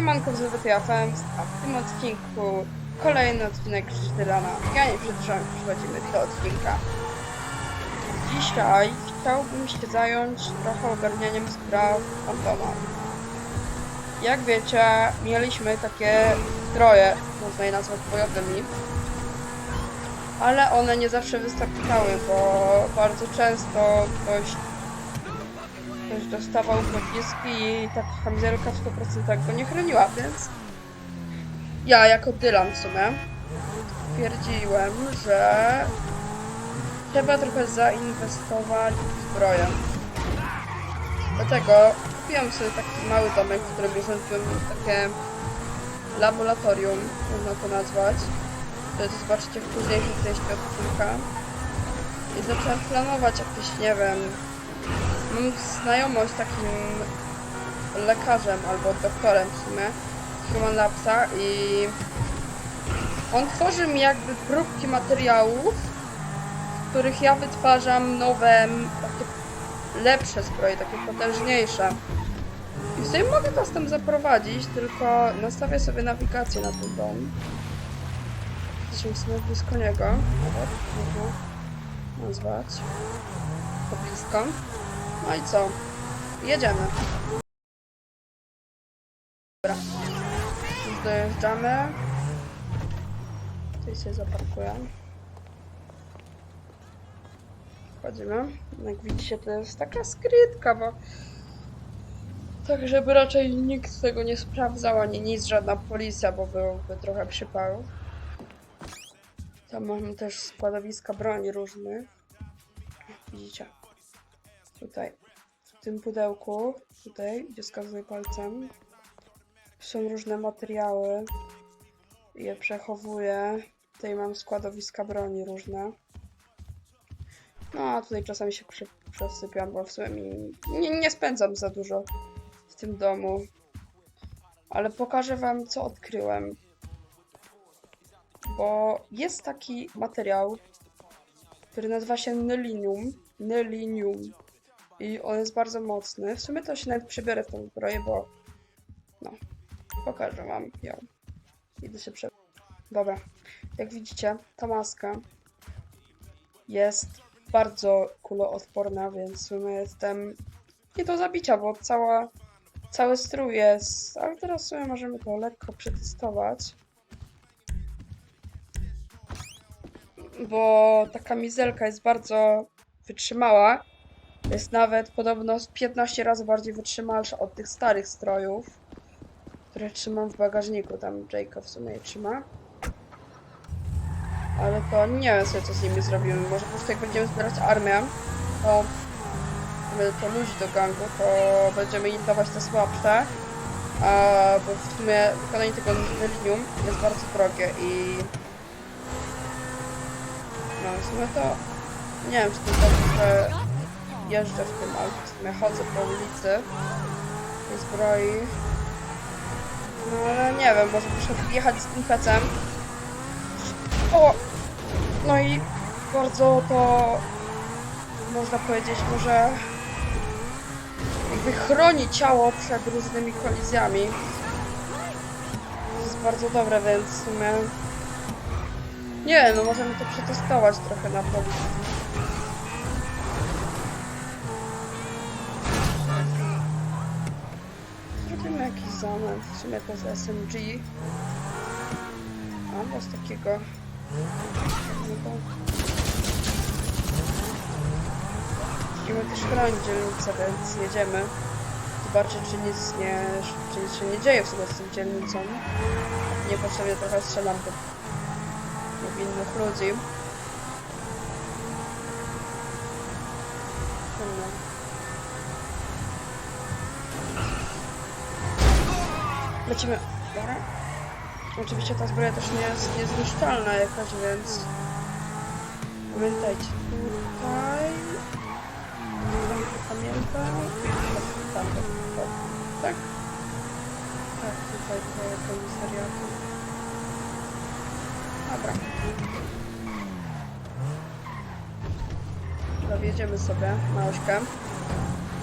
Siemanko z WTFM, a w tym odcinku kolejny odcinek Sztylana. Ja nie przedłużam, przechodzimy do odcinka. Dzisiaj chciałbym się zająć trochę ogarnianiem spraw fantoma. Jak wiecie, mieliśmy takie stroje, można je nazwać bojowymi, ale one nie zawsze wystarczały, bo bardzo często ktoś ktoś dostawał pociski i ta kamizelka w 100% go nie chroniła, więc ja jako Dylan w sumie stwierdziłem, że trzeba trochę zainwestować w zbroję. Dlatego kupiłem sobie taki mały domek, w którym urządziłem takie laboratorium, można to nazwać. To zobaczycie w późniejszej części odcinka. I zacząłem planować jakieś, nie wiem, Mam znajomość z takim lekarzem albo doktorem w sumie z Human Labsa i on tworzy mi jakby próbki materiałów, z których ja wytwarzam nowe, takie lepsze zbroje, takie potężniejsze. I sobie mogę was tam zaprowadzić, tylko nastawię sobie nawigację na ten dom. Jesteśmy w sumie blisko niego, nawet można nazwać. To blisko. No i co? Jedziemy. Dobra. Dojeżdżamy. Tutaj się zaparkuję. Wchodzimy. Jak widzicie, to jest taka skrytka, bo tak, żeby raczej nikt tego nie sprawdzał, ani nic, żadna policja, bo byłby trochę przypał. Tam mamy też składowiska broni różnych. Widzicie? Tutaj, w tym pudełku, tutaj, gdzie wskazuję palcem, są różne materiały. Je przechowuję. Tutaj mam składowiska broni różne. No, a tutaj czasami się przesypiam, bo w sumie mi, nie, nie spędzam za dużo w tym domu. Ale pokażę wam, co odkryłem. Bo jest taki materiał, który nazywa się nylinium. Nylinium i on jest bardzo mocny. W sumie to się nawet przybiorę w tą zbroję, bo no, pokażę wam ją. Idę się prze... Dobra, jak widzicie, ta maska jest bardzo kuloodporna, więc w sumie jestem nie do zabicia, bo cała, cały strój jest, ale teraz w sumie możemy to lekko przetestować. Bo ta kamizelka jest bardzo wytrzymała jest nawet podobno z 15 razy bardziej wytrzymalsza od tych starych strojów, które trzymam w bagażniku. Tam Jacob w sumie je trzyma. Ale to nie wiem sobie co z nimi zrobimy. Może po prostu jak będziemy zbierać armię, to to ludzi do gangu, to będziemy im dawać te słabsze. A, bo w sumie wykonanie tego linium jest bardzo drogie i no w sumie to nie wiem czy to jest dobrze, że jeżdżę w tym w sumie chodzę po ulicy tej zbroi. No ale nie wiem, może muszę jechać z tym pecem. O! No i bardzo to można powiedzieć może jakby chroni ciało przed różnymi kolizjami. To jest bardzo dobre, więc w sumie nie no możemy to przetestować trochę na policji. Zamęt. W sumie to z SMG. Albo z takiego... Musimy też dzielnicę, więc jedziemy. Zobaczyć, czy nic nie... czy nic się nie dzieje w sumie z tą dzielnicą. Niepotrzebnie trochę strzelam do niewinnych ludzi. Hmm. Lecimy. Dobra. Oczywiście ta zbroja też nie jest niezniszczalna jakaś, więc pamiętajcie tutaj. Tam pamiętam. Tam, tam, tam. Tak? Tak, tutaj tutaj komisariatu. Dobra. Dowiedziemy sobie małżkę.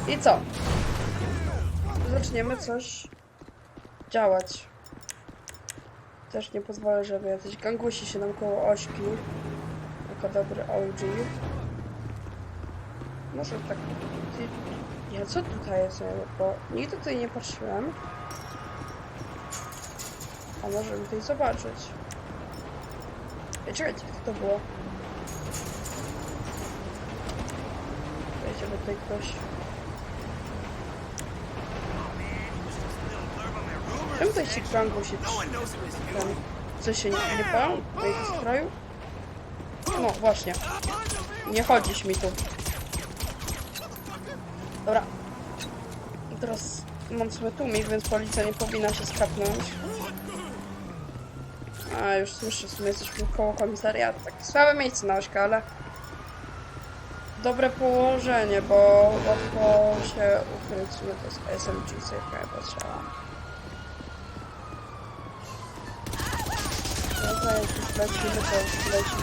I co? Zaczniemy coś działać. Też nie pozwolę, żeby jacyś gangusi się nam koło ośki. Jako dobry OG. Może tak... Ja co tutaj jest? Bo nigdy tutaj nie patrzyłem. A możemy tutaj zobaczyć. Ej, czekajcie, kto to było? Wiecie, bo tutaj ktoś... Czemu tutaj się gangusi ten... Co się nie, nie palą w ich stroju? No właśnie. Nie chodzisz mi tu. Dobra. Teraz mam sobie tłumik, więc policja nie powinna się skapnąć. A, już słyszę, sumie jesteśmy koło komisariatu. Takie słabe miejsce na ośka, ale... Dobre położenie, bo łatwo się ukryć. No to jest SMG, sobie chyba potrzeba. Jak już lecimy.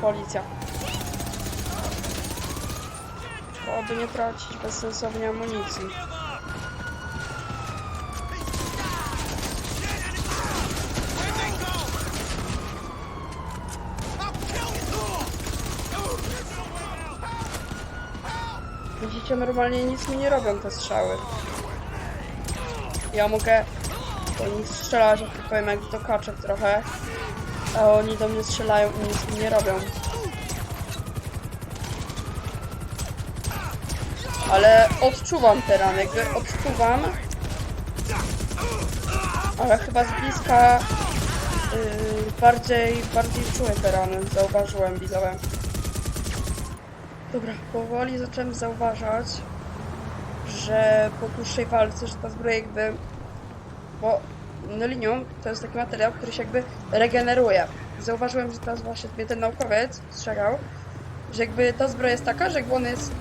Policja. Aby nie tracić bezsensownie amunicji. Widzicie, normalnie nic mi nie robią te strzały. Ja mogę do nich strzelać, jak powiem, jak do kaczek trochę. A oni do mnie strzelają i nic mi nie robią. Ale odczuwam te rany, jakby odczuwam. Ale chyba z bliska yy, bardziej, bardziej czuję te rany, zauważyłem widzowie. Dobra, powoli zacząłem zauważać, że po dłuższej walce, że ta zbroja jakby... Bo linią to jest taki materiał, który się jakby regeneruje. Zauważyłem, że teraz właśnie mnie ten naukowiec strzegał, że jakby ta zbroja jest taka, że jakby ona jest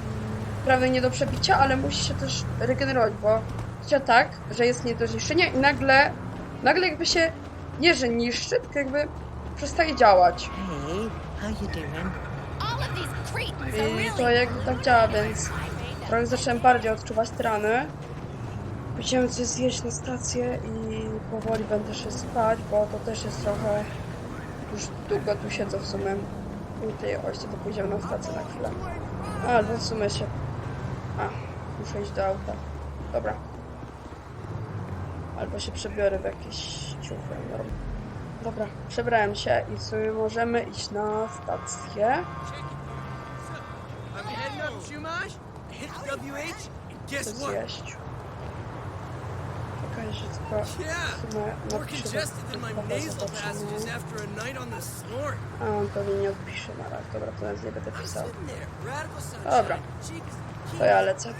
prawie nie do przebicia, ale musi się też regenerować, bo działa tak, że jest nie do zniszczenia i nagle, nagle jakby się nie, że niszczy, tylko jakby przestaje działać. Hey, how you doing? I to jakby tak działa, więc trochę zacząłem bardziej odczuwać te rany. Chciałem coś zjeść na stację i powoli będę się spać, bo to też jest trochę... Już długo tu siedzę w sumie. U tej ości to pójdziemy na stację na chwilę. Albo w sumie się... A, muszę iść do auta. Dobra. Albo się przebiorę w jakieś ciuchy. norm- Dobra, przebrałem się i w sumie możemy iść na stację. WH, and guess what? zjeść. Czekaj, że tylko w Yeah, more congested than my nasal passages after a night on the snort. A on pewnie nie odpisze na raz. Dobra, to nie będę pisał. Dobra. To ja lecę.